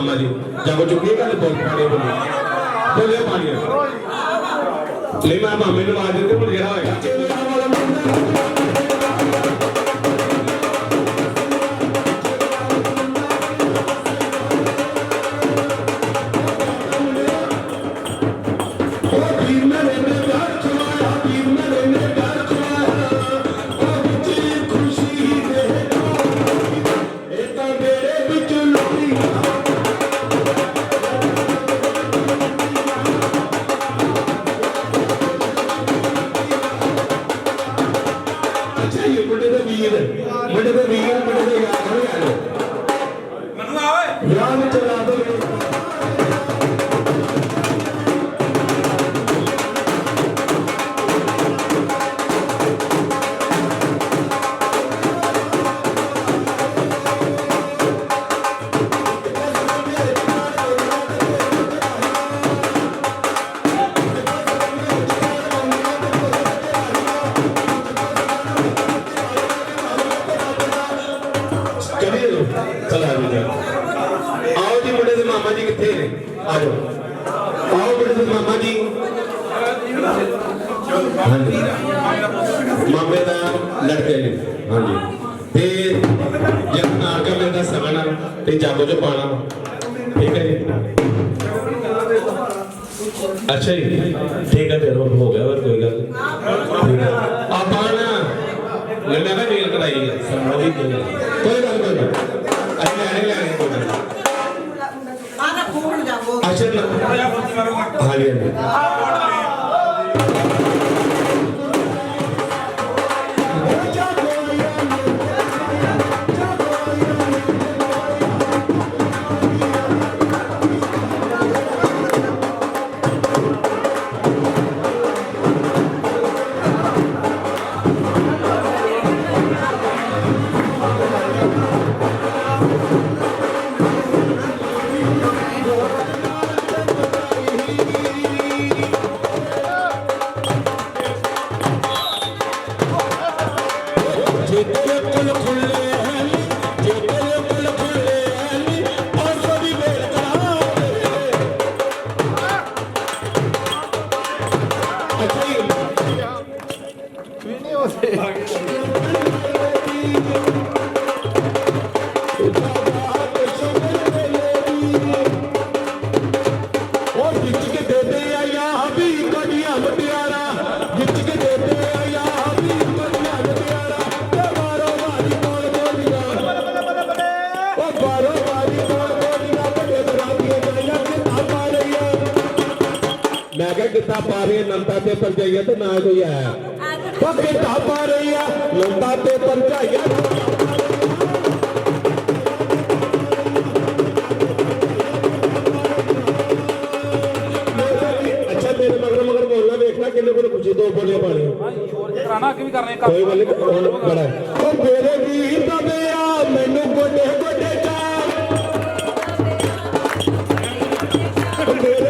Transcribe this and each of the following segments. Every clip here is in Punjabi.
ਜਾਓ ਮੁੰਡੇ ਦੇ ਮਾਮਾ ਜੀ ਜਾਗੋ ਚੁੱਕੀ ਗੱਲ ਬੋਲ ਪਾਣੀ ਬੋਲੀ ਬੋਲੇ ਪਾਣੀ ਲੈ ਮੈਂ ਮੁੰਡੇ ਦੇ ਵੀਰ ਮੁੰਡੇ ਆ ਜਾਓ ਆਓ ਮੁੰਡੇ ਮਾਮਾ ਜੀ ਮਾਮੇ ਦਾ ਲੜਕੇ ਨੇ। ਹਾਂਜੀ। ਤੇ ਜਦ ਨਾਲ ਕਰਨੇ ਦਾ ਸਗਣਾ ਤੇ ਜਾਗੋ ਚ ਪਾਣਾ ਠੀਕ ਹੈ। ਜੀ ਅੱਛਾ ਜੀ ਠੀਕ ਹੈ ਫਿਰ ਹੋ ਗਿਆ ਹੋਰ ਕੋਈ ਗੱਲ ਨਹੀਂ। ਠੀਕ ਹੈ। ਆਪਾਂ ਨਾ ਲੈ ਮੈਂ ਕਰਾਈ ਸਮਝੀ ਹਾਂਜੀ ਮੈਂ ਕਿਹਾ ਕਿੱਥਾ ਪਾ ਰਹੀ ਨੰਦਾ ਤੇ ਪਰਜਾਈਆ ਤੇ ਨਾ ਕੋਈ ਆਇਆ। ਉਹ ਕਿੱਥਾ ਪਾ ਰਹੀ ਆ ਨੰਦਾ ਤੇ ਪਰਜਾਈਆ ਅੱਛਾ ਮੇਰੇ ਮਗਰ ਮਗਰ ਬੋਲਣਾ ਵੇਖਣਾ ਕਿੰਨੇ ਕੋਲ ਖੁਸ਼ੀ ਦੋ ਬੋਲੀਆਂ ਪਾਣੀਆਂ ਕਰਾਣਾ ਕਿ ਵੀ ਕਰਨੇ ਕੋਈ ਗੱਲ ਹੁਣ ਬੜਾ। ਉਹ ਮੇਰੇ ਵੀਰ ਦਾ ਮੇਰਾ ਮੈਨੂੰ ਗੋਡੇ ਗੋਡੇ ਚਾ ਮੇਰੇ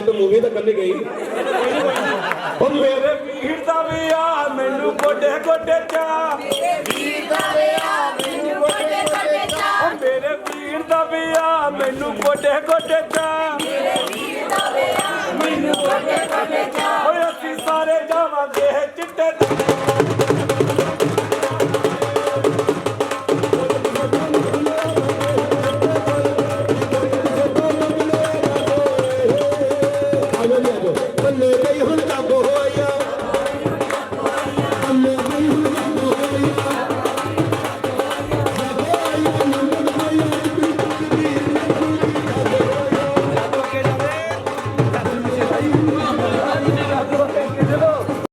ਤੁਹਾਡੀ ਤੋਂ ਮੂਵੀ ਤਾਂ ਕਰਨੀ ਗਈ। ਉਹ ਮੇਰੇ ਵੀਰ ਦਾ ਵੀ ਆ ਮੈਨੂੰ ਵਿਆਹ ਮੈਨੂੰ ਗੋਡੇ ਗੋਡੇ ਚਾ। ਮੇਰੇ ਵੀਰ ਦਾ ਵੀ ਆ ਮੈਨੂੰ ਗੋਡੇ ਗੋਡੇ ਚਾ ਮੇਰੇ ਵੀਰ ਦਾ ਵਿਆਹ ਮੈਨੂੰ ਗੋਡੇ ਗੋਡੇ ਚਾ।